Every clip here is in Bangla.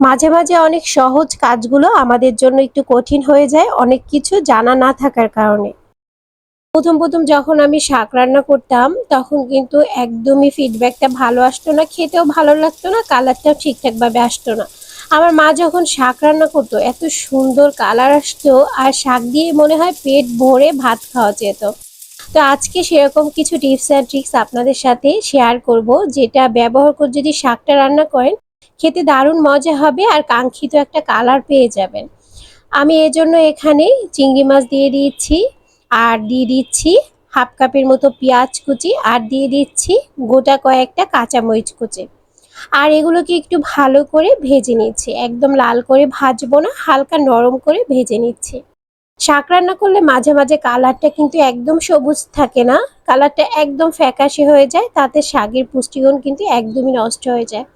মাঝে মাঝে অনেক সহজ কাজগুলো আমাদের জন্য একটু কঠিন হয়ে যায়, অনেক কিছু জানা না থাকার কারণে। প্রথম প্রথম যখন আমি শাক রান্না করতাম, তখন কিন্তু একদমই ফিডব্যাকটা ভালো আসতো না, খেতেও ভালো লাগতো না কালারটাও ঠিকঠাকভাবে আসতো না। আমার মা যখন শাক রান্না করতো, এত সুন্দর কালার আসতো, আর শাক দিয়ে মনে হয় পেট ভরে ভাত খাওয়া যেত। তো আজকে সেরকম কিছু টিপস অ্যান্ড ট্রিক্স আপনাদের সাথে শেয়ার করব, যেটা ব্যবহার করে যদি শাকটা রান্না করেন খেতে দারুণ মজা হবে আর কাঙ্ক্ষিত একটা কালার পেয়ে যাবেন। আমি এজন্য এখানে চিংড়ি মাছ দিয়ে দিয়েছি আর দিয়ে দিচ্ছি হাফ কাপের মতো পেঁয়াজ কুচি, আর দিয়ে দিচ্ছি গোটা কয়েকটা কাঁচামরিচ কুচি। আর এগুলোকে একটু ভালো করে ভেজে নিচ্ছি, একদম লাল করে ভাজবো না, হালকা নরম করে ভেজে নিচ্ছি। শাক রান্না করলে মাঝে মাঝে কালারটা কিন্তু একদম সবুজ থাকে না কালারটা একদম ফ্যাকাশে হয়ে যায়, তাতে শাকের পুষ্টিগুণ কিন্তু একদমই নষ্ট হয়ে যায়।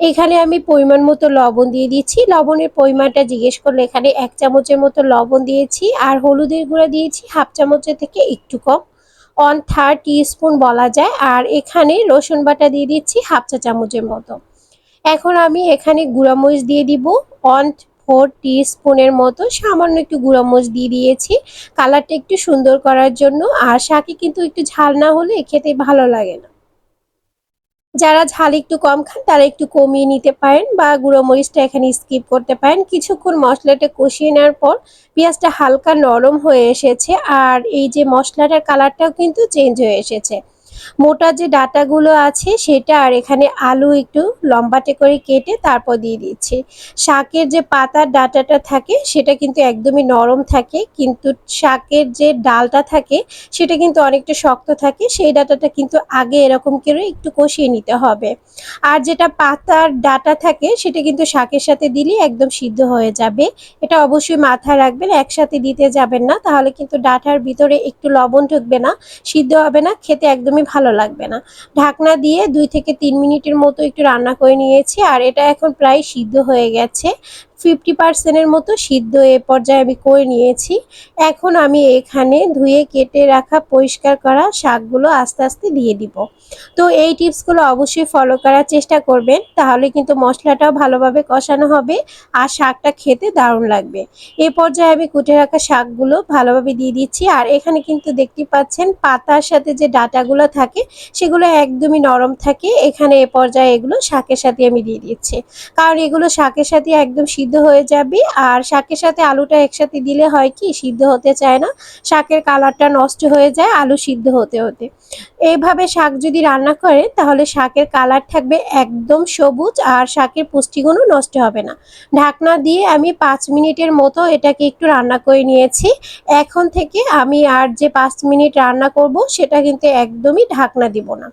এখানে আমি পরিমাণ মতো লবণ দিয়ে দিচ্ছি। লবণের পরিমাণটা জিজ্ঞেস করলে এখানে এক চামচের মতো লবণ দিয়েছি আর হলুদের গুঁড়া দিয়েছি হাফ চামচের থেকে একটু কম। ওয়ান থার্ড স্পুন বলা যায়। আর এখানে রসুন বাটা দিয়ে দিচ্ছি হাফ চা চামচের মতো। এখন আমি এখানে গুঁড়ামরিচ দিয়ে দিব। ওয়ান ফোর স্পুনের মতো সামান্য একটু গুঁড়ামরিচ দিয়ে দিয়েছি। কালারটা একটু সুন্দর করার জন্য। আর শাকে কিন্তু একটু ঝাল না হলে খেতে ভালো লাগে না। যারা ঝাল একটু কম খান, তারা একটু কমিয়ে নিতে পারেন বা গুঁড়ো মরিচটা এখানে স্কিপ করতে পারেন। কিছুক্ষণ মশলাটা কষিয়ে নেওয়ার পর পেঁয়াজটা হালকা নরম হয়ে এসেছে আর এই যে মশলাটার কালারটাও কিন্তু চেঞ্জ হয়ে এসেছে। মোটা যে ডাটাগুলো আছে সেটা আর এখানে আলু একটু লম্বাটে করে কেটে তারপর দিয়ে দিচ্ছি। শাকের যে পাতার ডাটাটা থাকে সেটা কিন্তু একদমই নরম থাকে, কিন্তু শাকের যে ডালটা থাকে সেটা কিন্তু অনেকটা শক্ত থাকে, সেই ডাটাটা কিন্তু আগে এরকম করে একটু কষিয়ে নিতে হবে। আর যেটা পাতার ডাটা থাকে সেটা কিন্তু শাকের সাথে দিলে একদম সিদ্ধ হয়ে যাবে। এটা অবশ্যই মাথায় রাখবেন, একসাথে দিতে যাবেন না, তাহলে কিন্তু ডাটার ভিতরে একটু লবণ ঢুকবে না, সিদ্ধ হবে না, খেতে একদমই ভালো লাগবে না। ঢাকনা দিয়ে দুই থেকে তিন মিনিটের মতো একটু রান্না করে নিয়েছি, আর এটা এখন প্রায় সিদ্ধ হয়ে গেছে। ফিফটি পার্সেন্টের মতো সিদ্ধ এ পর্যায়ে আমি করে নিয়েছি। এখন আমি এখানে ধুয়ে, কেটে রাখা, পরিষ্কার করা শাকগুলো আস্তে আস্তে দিয়ে দিব। তো এই টিপসগুলো অবশ্যই ফলো করার চেষ্টা করবেন, তাহলে কিন্তু মশলাটাও ভালোভাবে কষানো হবে আর শাকটা খেতে দারুণ লাগবে। এ পর্যায়ে আমি কুটে রাখা শাকগুলো ভালোভাবে দিয়ে দিচ্ছি আর এখানে কিন্তু দেখতে পাচ্ছেন পাতার সাথে যে ডাটাগুলো থাকে সেগুলো একদমই নরম থাকে। এখানে এ পর্যায়ে এগুলো শাকের সাথে আমি দিয়ে দিচ্ছি। কারণ এগুলো শাকের সাথে একদম সিদ্ধ হয়ে যাবে। আর শাকের সাথে আলুটা একসাথে দিলে হয় কি, সিদ্ধ হতে চায় না। শাকের কালারটা নষ্ট হয়ে যায় আলু সিদ্ধ হতে হতে। এইভাবে শাক যদি রান্না করে, তাহলে শাকের কালার থাকবে একদম সবুজ আর শাকের পুষ্টিগুণও নষ্ট হবে না। ঢাকনা দিয়ে আমি পাঁচ মিনিটের মতো এটাকে একটু রান্না করে নিয়েছি। এখন থেকে আমি আর যে পাঁচ মিনিট রান্না করব, সেটা কিন্তু একদমই ঢাকনা দিব না।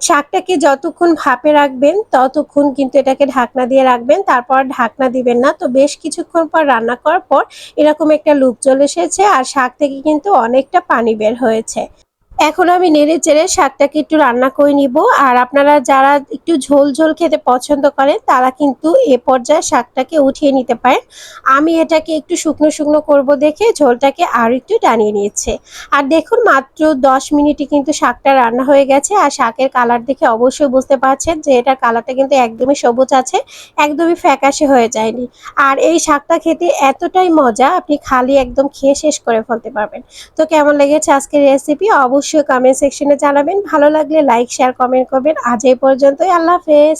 শাকটাকে যতক্ষণ ভাপে রাখবেন, ততক্ষণ কিন্তু এটাকে ঢাকনা দিয়ে রাখবেন। তারপর ঢাকনা দিবেন না। তো বেশ কিছুক্ষণ পর রান্না করার পর এরকম একটা লুপ চলে এসেছে আর শাক থেকে কিন্তু অনেকটা পানি বের হয়েছে। এখন আমি নেড়ে চেড়ে শাকটাকে একটু রান্না করে নিব। আর আপনারা যারা একটু ঝোল ঝোল খেতে পছন্দ করেন, তারা কিন্তু এ পর্যায়ে শাকটাকে উঠিয়ে নিতে পারেন। আমি এটাকে একটু শুকনো শুকনো করব দেখে ঝোলটাকে আর একটু টানিয়ে নিচ্ছে আর দেখুন, মাত্র দশ মিনিটে কিন্তু শাকটা রান্না হয়ে গেছে। আর শাকের কালার দেখে অবশ্যই বুঝতে পারছেন যে এটার কালারটা কিন্তু একদমই সবুজ আছে, একদমই ফ্যাকাশে হয়ে যায়নি। আর এই শাকটা খেতে এতটাই মজা, আপনি খালি একদম খেয়ে শেষ করে ফেলতে পারবেন। তো কেমন লেগেছে আজকের রেসিপি অবশ্যই কমেন্ট সেকশনে জানাবেন। ভালো লাগলে লাইক শেয়ার কমেন্ট করবেন। আজ এই পর্যন্তই। আল্লাহ হাফেজ।